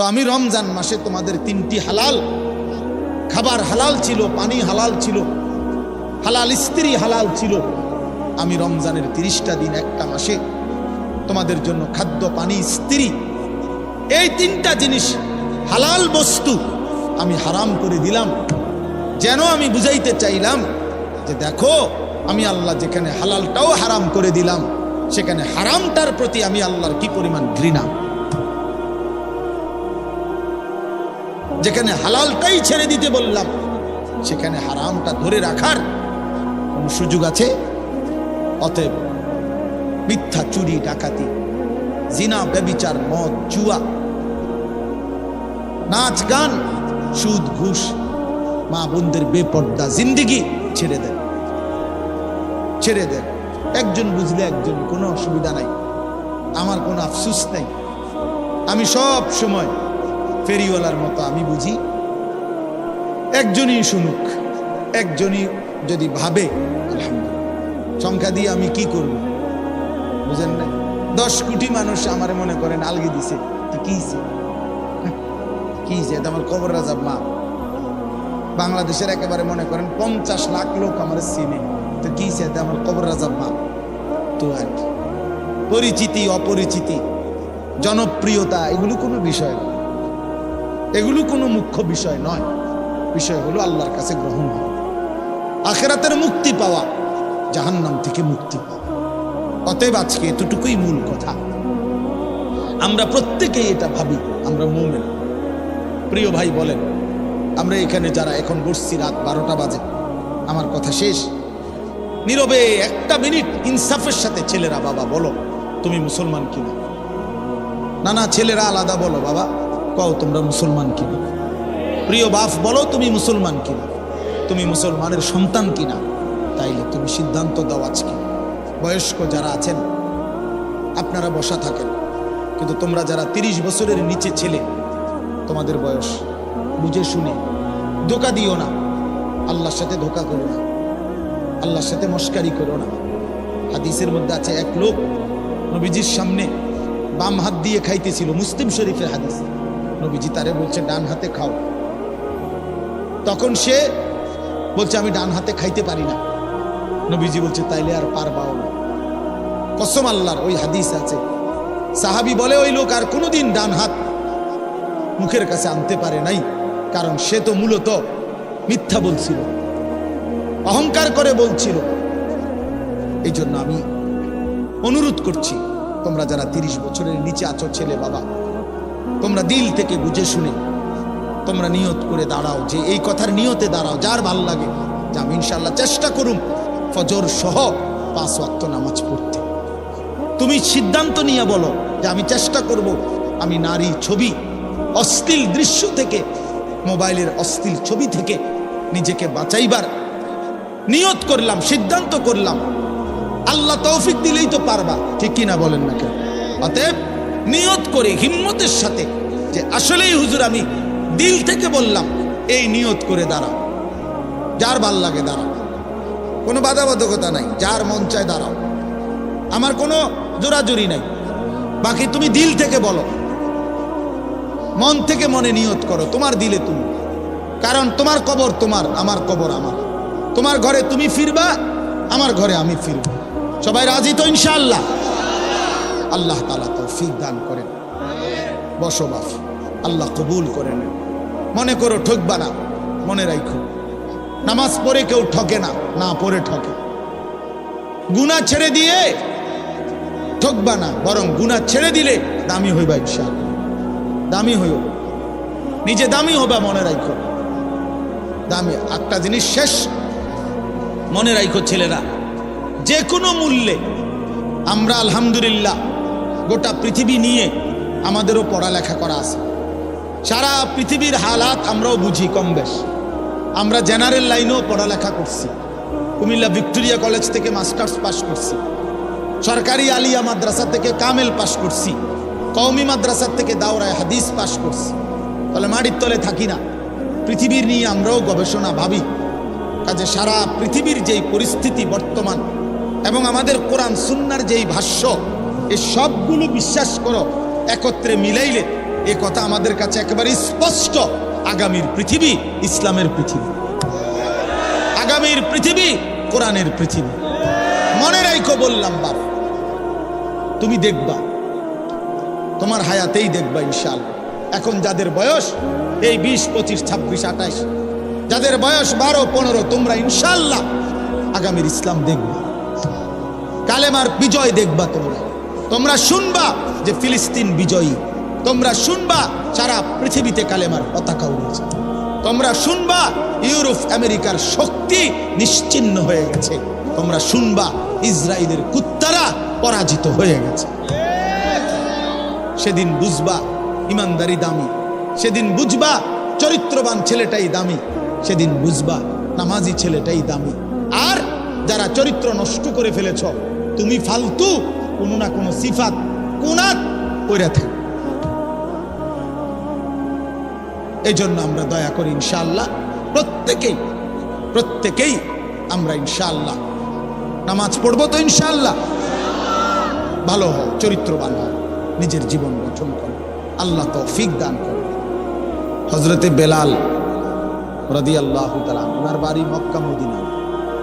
তো আমি রমজান মাসে তোমাদের তিনটি হালাল, খাবার হালাল ছিল, পানি হালাল ছিল, হালাল স্ত্রী হালাল ছিল, আমি রমজানের তিরিশটা দিন একটা মাসে তোমাদের জন্য খাদ্য, পানি, স্ত্রী, এই তিনটা জিনিস, হালাল বস্তু আমি হারাম করে দিলাম। যেন আমি বুঝাইতে চাইলাম যে দেখো, আমি আল্লাহ যেখানে হালালটাও হারাম করে দিলাম, সেখানে হারামটার প্রতি আমি আল্লাহর কি পরিমাণ ঘৃণা? যেখানে হালালটাই ছেড়ে দিতে বললাম, সেখানে হারামটা ধরে রাখার কোন সুযোগ আছে? অতএব মিথ্যা চুরি, ডাকাতি, জিনা, ব্যবিচার, মদ, জুয়া, নাচ, গান, সুদ, ঘুষ, মা বোনদের বেপর্দা জিন্দিগি ছেড়ে দেন। ছেড়ে দেন। একজন বুঝলে একজন, কোনো অসুবিধা নাই। আমার কোনো আফসুস নেই। আমি সব সময় ফেরিওয়ালার মতো আমি বুঝি। একজনই শুনুক, একজনই যদি ভাবে সংখ্যা দিয়ে আমি কি করব? বুঝেন না দশ কোটি মানুষ আমার মনে করেন আলগি দিছে। তো কি হইছে? কি হইছে? আমার কবর রাজাব মা। বাংলাদেশের একেবারে মনে করেন পঞ্চাশ লাখ লোক আমার চিনে। তো কি হইছে? আমার কবর রাজাব মা। তো আর কি। পরিচিতি, অপরিচিতি, জনপ্রিয়তা, এগুলো কোনো বিষয় নয় এগুলো কোনো মুখ্য বিষয় নয়। বিষয় হলো আল্লাহর কাছে গ্রহণ হওয়া আখেরাতের মুক্তি পাওয়া, জাহান্নাম থেকে মুক্তি পাওয়া। অতএব আজকে এতটুকুই মূল কথা। আমরা প্রত্যেকেই এটা ভাবি, আমরা মোমেন। প্রিয় ভাই বলেন, আমরা এখানে যারা এখন বসছি রাত বারোটা বাজে, আমার কথা শেষ। নীরবে একটা মিনিট ইনসাফের সাথে ছেলেরা, বাবা বলো, তুমি মুসলমান কিনা? না না ছেলেরা আলাদা বলো, বাবা। কও তোমরা মুসলমান কিনা? প্রিয় বাপ, বলো তুমি মুসলমান কিনা? তুমি মুসলমানের সন্তান কিনা? তাইলে তুমি সিদ্ধান্ত দাও আজকে। বয়স্ক যারা আছেন, আপনারা বসা থাকেন। কিন্তু তোমরা যারা তিরিশ বছরের নিচে ছেলে, তোমাদের বয়স, বুঝে শুনে, ধোকা দিও না। আল্লাহর সাথে ধোকা করো না। আল্লাহর সাথে মস্কারি করো না। হাদিসের মধ্যে আছে, এক লোক নবীজির সামনে বাম হাত দিয়ে খাইতেছিল, মুসলিম শরীফের হাদিস। নবীজি তারে বলছে, ডান হাতে খাও। তখন সে বলছে, আমি ডান হাতে খাইতে পারি না। নবীজি বলছে, তাইলে আর পারবাও না। কসম আল্লাহর ওই হাদিস আছে। সাহাবি বলে, ওই লোক আর কোনোদিন ডান হাত মুখের কাছে আনতে পারে নাই, কারণ সে তো মূলত মিথ্যা বলছিল, অহংকার করে বলছিল। এই জন্য আমি অনুরোধ করছি, তোমরা যারা তিরিশ বছরের নিচে আছো, ছেলে, বাবা তোমরা দিল থেকে বুঝে শুনে, তোমরা নিয়ত করে দাঁড়াও যে এই কথার নিয়তে দাঁড়াও, যার ভালো লাগে। যে আমি ইনশাল্লাহ চেষ্টা করুম ফজর সহ পাঁচ ওয়াক্ত নামাজ পড়তে। তুমি সিদ্ধান্ত নিয়ে বলো যে আমি চেষ্টা করব আমি নারী ছবি, অশ্লীল দৃশ্য থেকে, মোবাইলের অশ্লীল ছবি থেকে নিজেকে বাঁচাইবার। নিয়ত করলাম, সিদ্ধান্ত করলাম। আল্লাহ তৌফিক দিলেই তো পারবা, ঠিক কিনা বলেন না অতএব নিয়ত করে, হিম্মতের সাথে, যে আসলেই হুজুর আমি দিল থেকে বললাম, এই নিয়ত করে দাঁড়াও। যার ভালো লাগে দাঁড়াও। কোনো বাধাবাধকতা নাই, যার মন চায় দাঁড়াও। আমার কোনো জোরাজুরি নাই। বাকি তুমি দিল থেকে বলো। মন থেকে মনে নিয়ত করো, তোমার দিলে তুমি। কারণ তোমার কবর তোমার, আমার কবর আমার। তোমার ঘরে তুমি ফিরবা, আমার ঘরে আমি ফিরব। সবাই রাজি তো ইনশাআল্লাহ? আল্লাহ তালা তৌফিক দান করেন। বসবাস আল্লাহ কবুল করে নেন। মনে করো ঠকবা না, মনে রাখো নামাজ পড়ে কেউ ঠকে না না পড়ে ঠকে। গুণা ছেড়ে দিয়ে ঠকবা না, বরং গুণা ছেড়ে দিলে দামি হইবা ইনশাআল্লাহ। দামি হইও। নিজে দামি হবা, মনে রাখো দামি একটা জিনিস শেষ। মনে রাখো ছেলেরা যে কোনো মূল্যে। আমরা আলহামদুলিল্লাহ গোটা পৃথিবী নিয়ে আমাদেরও পড়ালেখা করা আছে। সারা পৃথিবীর হালাত আমরাও বুঝি কম বেশ। আমরা জেনারেল লাইনেও পড়ালেখা করছি। কুমিল্লা ভিক্টোরিয়া কলেজ থেকে মাস্টার্স পাস করছি। সরকারি আলিয়া মাদ্রাসা থেকে কামেল পাশ করছি। কওমি মাদ্রাসা থেকে দাওরায় হাদিস পাশ করছি। তাহলে মাটির তলে থাকি না। পৃথিবীর নিয়ে আমরাও গবেষণা ভাবি। কাজে সারা পৃথিবীর যেই পরিস্থিতি বর্তমান এবং আমাদের কোরআন সুন্নার যেই ভাষ্য এই সবগুলো বিশ্বাস করো, একত্রে মিলাইলে এ কথা আমাদের কাছে একেবারে স্পষ্ট। আগামীর পৃথিবী ইসলামের পৃথিবী। আগামীর পৃথিবী কোরআনের পৃথিবী। মনে রাইখো বললাম, বাপ। তুমি দেখবা, তোমার হায়াতেই দেখবা ইনশাল এখন যাদের বয়স, এই বিশ, পঁচিশ, ছাব্বিশ আঠাশ যাদের বয়স বারো, পনেরো, তোমরা ইনশাল্লাহ আগামীর ইসলাম দেখবা। কালেমার বিজয় দেখবা তোমরা। তোমরা শুনবা যে ফিলিস্তিন বিজয়ী। তোমরা শুনবা সারা পৃথিবীতে কালেমার পতাকা উড়েছে। তোমরা শুনবা ইউরোপ, আমেরিকার শক্তি নিশ্চিন্ন হয়ে গেছে। তোমরা শুনবা ইসরায়েলের কুত্তারা পরাজিত হয়ে গেছে। সেদিন বুঝবা ইমানদারি দামি। সেদিন বুঝবা চরিত্রবান ছেলেটাই দামি। সেদিন বুঝবা নামাজি ছেলেটাই দামি। আর যারা চরিত্র নষ্ট করে ফেলেছ, তুমি ফালতু কোনো না কোনো সিফাত, কোনাত ওইরা থাক। এই জন্য আমরা দয়া করি ইনশাআল্লাহ, প্রত্যেকেই প্রত্যেকেই আমরা ইনশাআল্লাহ নামাজ পড়ব তো ইনশাআল্লাহ। ভালো হও, চরিত্রবান হও, নিজের জীবন গঠন করো, আল্লাহ তৌফিক দান করো। হজরতে বেলাল রদি আল্লাহ ওনার বাড়ি মক্কা মদিনা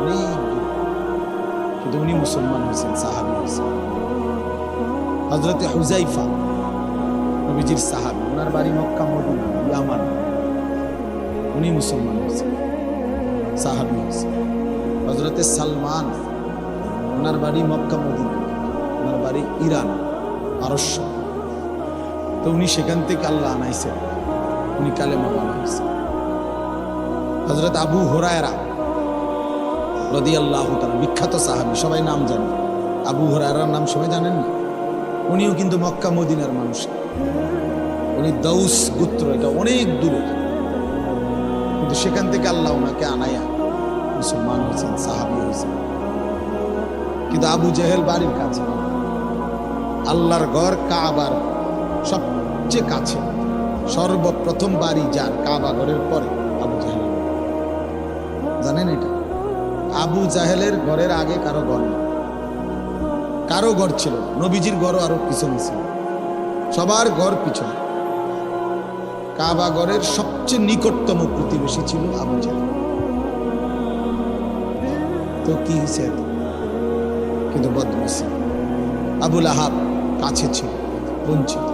অনেক কিন্তু উনি মুসলমান হয়েছেন, সাহাবি হয়েছেন। হজরতে হুজাইফা নবীজির সাহাব ওনার বাড়ি মক্কা, মদিনা উনি মুসলমান হয়েছেন, সাহাবি হয়েছেন। হজরতে সালমান ওনার বাড়ি মক্কা, মদিনা ওনার বাড়ি ইরান, পারস্য। তো উনি সেখান থেকে আল্লাহ আনাইছেন, উনি কালেমা বানাইছেন হজরত আবু হোরায়রা রদি আল্লাহ বিখ্যাত সাহাবি, সবাই নাম জানে। আবু হোরায়রার নাম সবাই জানেন না? উনিও কিন্তু মক্কা মদিনার মানুষ। উনি দৌস গুত্র, এটা অনেক দূরে। কিন্তু সেখান থেকে আল্লাহ ওনাকে আনাইয়া মুসলমান হয়েছেন, সাহাবি হয়েছেন। কিন্তু আবু জেহেল বাড়ির কাছে, আল্লাহর ঘর কাবার সবচেয়ে কাছে, সর্বপ্রথম বাড়ি যার কাবা ঘরের পরে আবু জাহেল। জানেন এটা? আবু জাহেলের ঘরের আগে কারও ঘর কারও ঘর ছিল নবীজির ঘরও আরও পিছনে ছিল। সবার ঘর পিছনে। কাবা ঘরের সবচেয়ে নিকটতম প্রতিবেশী ছিল আবু জাহেল। তো কি হয়েছে? কিন্তু বদনসিব আবুল আহাব কাছে ছিল, বঞ্চিত।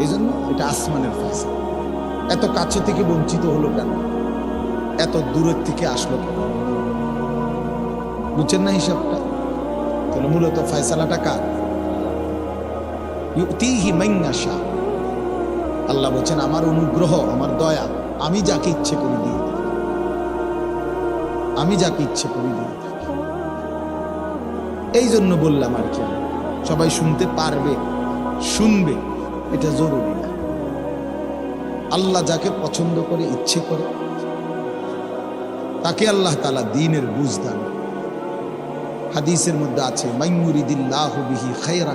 এই জন্য এটা আসমানের ফয়সলা। এত কাছে থেকে বঞ্চিত হলো কেন? এত দূরের থেকে আসলো কেন? বুঝছেন না হিসাবটা? তাহলে মূলত ফয়সালাটা কার? ইউতিহি আল্লাহ বলছেন, আমার অনুগ্রহ, আমার দয়া, আমি যাকে ইচ্ছে করে দিয়ে আমি যাকে ইচ্ছে করে দিয়ে এই জন্য বললাম আর কি, সবাই শুনতে পারবে, শুনবে, এটা জরুরি না। আল্লাহ যাকে পছন্দ করে, ইচ্ছে করে, তাকে আল্লাহ তালা দিনের বুঝ দান হাদিসের মধ্যে আছে মাইমুরিদিল্লাহ বিহি খায়রান